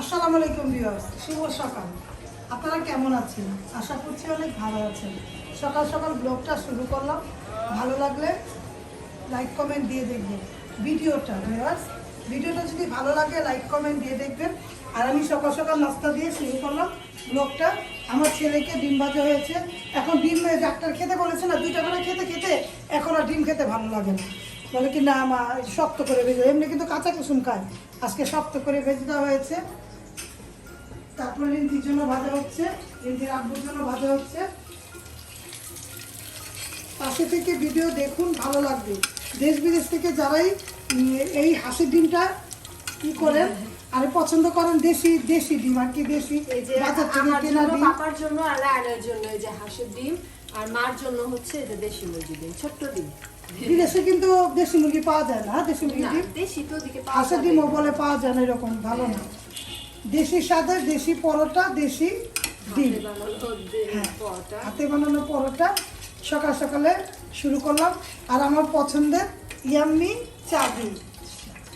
আসসালামু আলাইকুম ভিউয়ার্স, শুভ সকাল। আপনারা কেমন আছেন? আশা করছি অনেক ভালো আছেন। সকাল সকাল ব্লগটা শুরু করলাম। ভালো লাগলে লাইক, কমেন্ট দিয়ে দেখবেন ভিডিওটা ভিউয়ার্স। ভিডিওটা যদি ভালো লাগে, লাইক, কমেন্ট দিয়ে দেখবেন। আর আমি সকাল সকাল নাস্তা দিয়ে শুরু করলাম ব্লগটা। আমার ছেলেকে ডিম ভাজা হয়েছে। এখন ডিম ডাক্তার খেতে বলেছে না, দুইটা করে খেতে খেতে এখন আর ডিম খেতে ভালো লাগে না। বলে কি, না মা, শক্ত করে ভেজে। এমনি কিন্তু কাঁচা কুসুম খায়। আজকে শক্ত করে ভেজে দেওয়া হয়েছে। তারপরে রিন্তির জন্য ভাজা হচ্ছে রিন্তির আব্বুর জন্য ভাজা হচ্ছে। পাশে থেকে ভিডিও দেখুন ভালো লাগবে। দেশ বিদেশ থেকে যারাই এই হাসির ডিমটা কি করেন আর পছন্দ করেন দেশি দেশি ডিম আর কি দেশি বাজার থেকে কেনা ডিম। পাপার জন্য আর রায়নের জন্য এই যে হাঁসের ডিম আর মার জন্য হচ্ছে এই যে দেশি মুরগি ডিম ছোট্ট ডিম। বিদেশে কিন্তু দেশি মুরগি পাওয়া যায় না দেশি মুরগি ডিম। দেশি তো ওদিকে হাঁসের। ডিমও বলে পাওয়া যায় না এরকম ভালো না। দেশি স্বাদে দেশি পরোটা দেশি ডিম হাতে বানানো হ্যাঁ। পরোটা। হাতে বানানো পরোটা সকাল সকালে শুরু করলাম আর আমার পছন্দের ইয়াম্মি চা দিই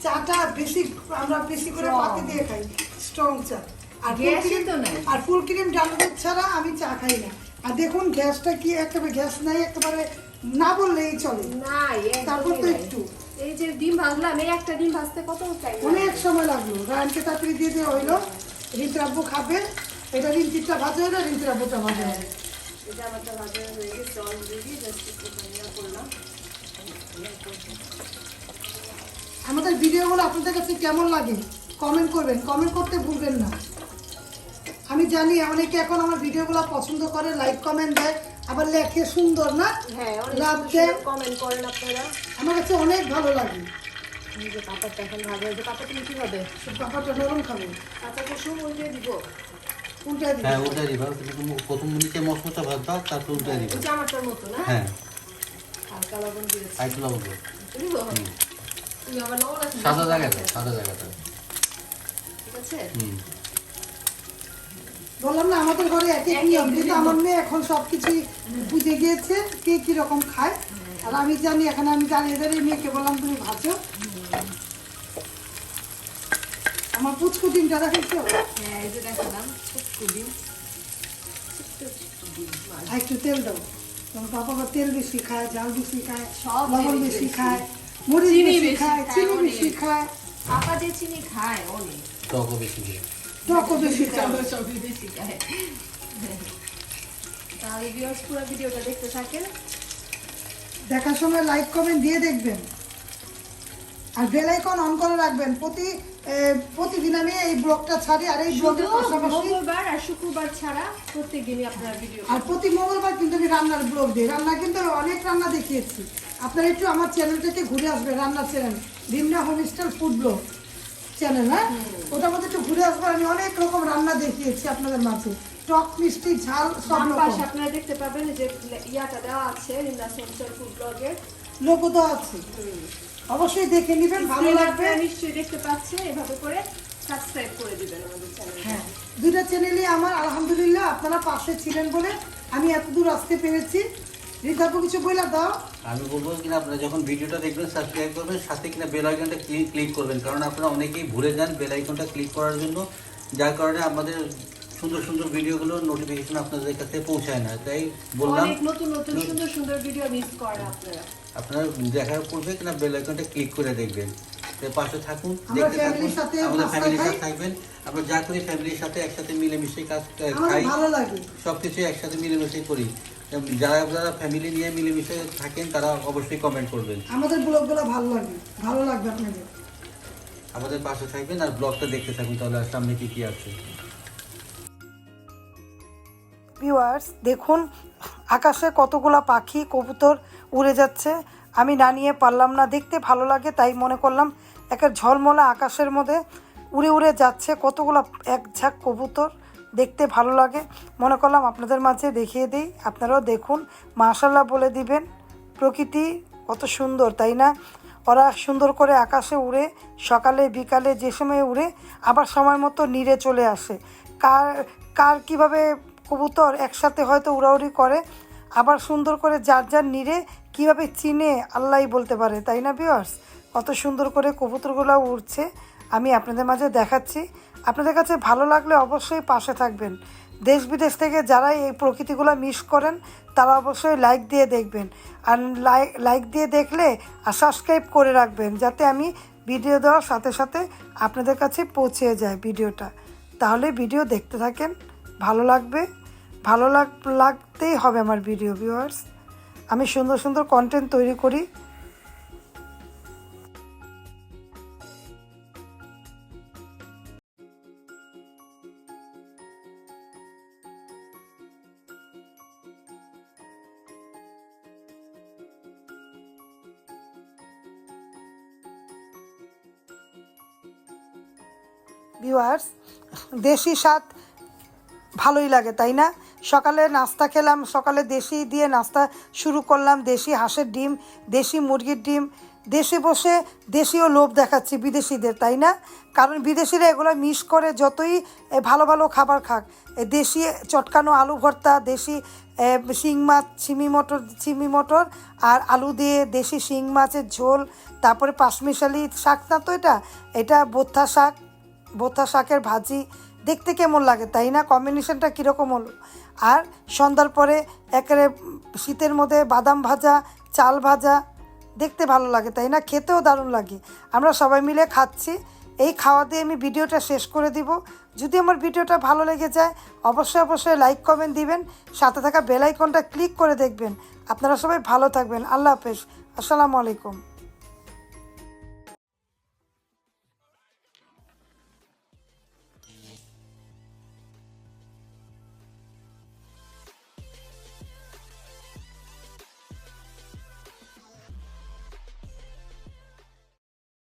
চাটা বেশি আমরা বেশি করে. পাতি দিয়ে খাই স্ট্রং চা আর গ্যাসই তো নাই। আর ফুল ক্রিম ডাল ছাড়া আমি চা খাই না আর দেখুন গ্যাসটা কি একেবারে গ্যাস নাই একেবারে না বললেই চলে তারপর তো একটু। এই যে ডিম ভাজলাম এই একটা ডিম ভাজতে কত টাইম অনেক সময় লাগল রায়নকে তাড়াতাড়ি দিয়ে দেওয়া হইল। রিন্তির খাবে। এটা রিন্তিরটা ভাজা হলো রিন্তির ভাজা হলো এটা আমারটা ভাজা হয়ে গেছে অলরেডি জাস্ট একটু ধনিয়া করলাম। আমাদের ভিডিওগুলো আপনাদের কাছে কেমন লাগে? কমেন্ট করবেন। কমেন্ট করতে ভুলবেন না। জানি অনেকে এখন আমার ভিডিওগুলো পছন্দ করে লাইক কমেন্ট দেয় আবার লেখে সুন্দর না? হ্যাঁ লাভ দেয় কমেন্ট করেন আপনারা। আমার কাছে অনেক ভালো লাগে। এই যে পাপারটা এখন ভাজা হয়েছে পাপা তুমি কি হবে ব্যাপারটা নরম খাবে। কাঁচা কুসুম উল্টে দিব। উল্টাই দিবে। হ্যাঁ ওটাই দিবা। তুমি প্রথম নিচে মশলাটা ভাজবা তারপর উল্টাই দিবা। জামাটার মতো না? হ্যাঁ। হালকা লবণ দিয়েছি। আইসু লবণ দিব তুমি আবার লবণ সাদা জায়গাটা সাদা জায়গাটা। ঠিক আছে? হুম। বললাম না আমাদের ঘরে এক এক নিয়ম কিন্তু আমার মেয়ে এখন সব কিছুই বুঝে গিয়েছে কে কি রকম খায়। আর আমি জানি এখন আমি দাঁড়িয়ে দাঁড়িয়ে মেয়েকে বললাম তুমি ভাজো। আমার পুচকু ডিমটা দেখেছ হ্যাঁ এই যে দেখালাম ডিম। একটু তেল দাও। তোমার বাবা আবার তেল বেশি খায় জাল বেশি খায় সব লবণ বেশি। খায় চিনি বেশি খায় খায়, চিনি বেশি খায়। পাপা যে চিনি খায় অনেক। টকও বেশি দিয়ে। টকও বেশি চলো সবই বেশি খায় তাহলে ভিউয়ার্স পুরো ভিডিওটা দেখতে থাকেন দেখার সময় লাইক কমেন্ট দিয়ে দেখবেন। আর বেল আইকন অন করে রাখবেন। প্রতি প্রতিদিন আমি এই ব্লগটা ছাড়ি আর এই ব্লগের পাশাপাশি মঙ্গলবার আর শুক্রবার ছাড়া প্রত্যেক দিনই আপনার ভিডিও আর প্রতি মঙ্গলবার কিন্তু আমি রান্নার ব্লগ দিই। রান্না কিন্তু অনেক রান্না দেখিয়েছি। আপনারা একটু আমার চ্যানেলটাকে ঘুরে আসবেন রান্নার চ্যানেল ভিমনা হোমস্টাইল ফুড ব্লগ চ্যানেল হ্যাঁ? ওটার মধ্যে একটু ঘুরে আমি অনেক রকম রান্না দেখিয়েছি আপনাদের মাঝে। টক মিষ্টি ঝাল সব রকম। আপনারা দেখতে পাবেন যে ইয়াটা দেওয়া আছে ফুড ব্লগের লোগো আছে। অবশ্যই দেখে নেবেন ভালো লাগবে। নিশ্চয়ই দেখতে পাচ্ছে এভাবে করে সাবস্ক্রাইব করে দিবেন আমাদের চ্যানেল হ্যাঁ দুইটা চ্যানেলই আমার আলহামদুলিল্লাহ আপনারা পাশে ছিলেন বলে আমি এত দূর আসতে পেরেছি। রিতাপু কিছু বইলা দাও। আমি বলব কিনা আপনারা যখন ভিডিওটা দেখবেন সাবস্ক্রাইব করবেন সাথে কিনা বেল আইকনটা ক্লিক করবেন। কারণ আপনারা অনেকেই ভুলে যান বেল আইকনটা ক্লিক করার জন্য যার কারণে আমাদের সুন্দর সুন্দর ভিডিওগুলো নোটিফিকেশন আপনাদের কাছে পৌঁছায় না। তাই বললাম অনেক নতুন নতুন সুন্দর সুন্দর ভিডিও মিস করে আপনারা। আপনারা দেখার পূর্বে কিনা বেল আইকনটা ক্লিক করে দেখবেন। তো পাশে থাকুন দেখতে থাকুন আমাদের ফ্যামিলির সাথে থাকবেন। আমরা যা করি ফ্যামিলির সাথে একসাথে মিলেমিশে কাজ খাই। ভালো লাগে। সব কিছু একসাথে মিলেমিশে করি। যারা যারা ফ্যামিলি নিয়ে মিলেমিশে থাকেন তারা অবশ্যই কমেন্ট করবেন। আমাদের ব্লগগুলো ভালো লাগে ভালো লাগবে আপনাদের। আমাদের পাশে থাকবেন আর ব্লগটা দেখতে থাকুন তাহলে আর সামনে কি কি আছে। ভিউয়ার্স দেখুন আকাশে কতগুলা পাখি কবুতর উড়ে যাচ্ছে। আমি না নিয়ে পারলাম না দেখতে ভালো লাগে তাই মনে করলাম একটা ঝলমলা আকাশের মধ্যে উড়ে উড়ে যাচ্ছে কতগুলা এক ঝাঁক কবুতর। দেখতে ভালো লাগে। মনে করলাম আপনাদের মাঝে দেখিয়ে দিই। আপনারাও দেখুন। মাশাল্লাহ বলে দিবেন, প্রকৃতি কত সুন্দর, তাই না? ওরা সুন্দর করে আকাশে উড়ে, সকালে, বিকালে যে সময় উড়ে, আবার সময় মতো নিড়ে চলে আসে। কার কার কীভাবে কবুতর একসাথে হয়তো উড়াউড়ি করে, আবার সুন্দর করে যার যার নিড়ে কীভাবে চিনে, আল্লাহই বলতে পারে, তাই না বিয়ার্স কত সুন্দর করে কবুতরগুলো উড়ছে, আমি আপনাদের মাঝে দেখাচ্ছি। আপনাদের কাছে ভালো লাগলে অবশ্যই পাশে থাকবেন। দেশ বিদেশ থেকে যারা এই প্রকৃতিগুলো মিস করেন, তারা অবশ্যই লাইক দিয়ে দেখবেন। আর লাইক লাইক দিয়ে দেখলে আর সাবস্ক্রাইব করে রাখবেন, যাতে আমি ভিডিও দেওয়ার সাথে সাথে আপনাদের কাছে পৌঁছে যায় ভিডিওটা। তাহলে ভিডিও দেখতে থাকেন, ভালো লাগবে, ভালো লাগ, লাগতেই হবে আমার ভিডিও ভিউয়ার্স আমি সুন্দর সুন্দর কন্টেন্ট তৈরি করি। ভিউয়ার্স দেশি স্বাদ ভালোই লাগে, তাই না? সকালে নাস্তা খেলাম, সকালে দেশি দিয়ে নাস্তা শুরু করলাম, দেশি হাঁসের ডিম, দেশি মুরগির ডিম, দেশে বসে দেশীয় লোভ দেখাচ্ছি বিদেশিদের, তাই না? কারণ বিদেশিরা এগুলো মিস করে যতই ভালো ভালো খাবার খাক। দেশি চটকানো আলু ভর্তা, দেশি শিং মাছ ছিমি মটর ছিমি মটর, আর আলু দিয়ে দেশি শিং মাছের ঝোল, তারপরে পাঁচমিশালি শাক, না তো এটা? এটা বোথা শাক। বোথা শাকের ভাজি, দেখতে কেমন লাগে, তাই না? কম্বিনেশনটা কীরকম হলো? আর সন্ধ্যার পরে একেবারে শীতের মধ্যে বাদাম ভাজা, চাল ভাজা, দেখতে ভালো লাগে, তাই না? খেতেও দারুণ লাগে। আমরা সবাই মিলে খাচ্ছি। এই খাওয়া দিয়ে আমি ভিডিওটা শেষ করে দিব। যদি আমার ভিডিওটা ভালো লেগে যায়, অবশ্যই অবশ্যই লাইক কমেন্ট দিবেন। সাথে থাকা বেল আইকনটা ক্লিক করে দেখবেন। আপনারা সবাই ভালো থাকবেন। আল্লাহ হাফেজ। আসসালামু আলাইকুম।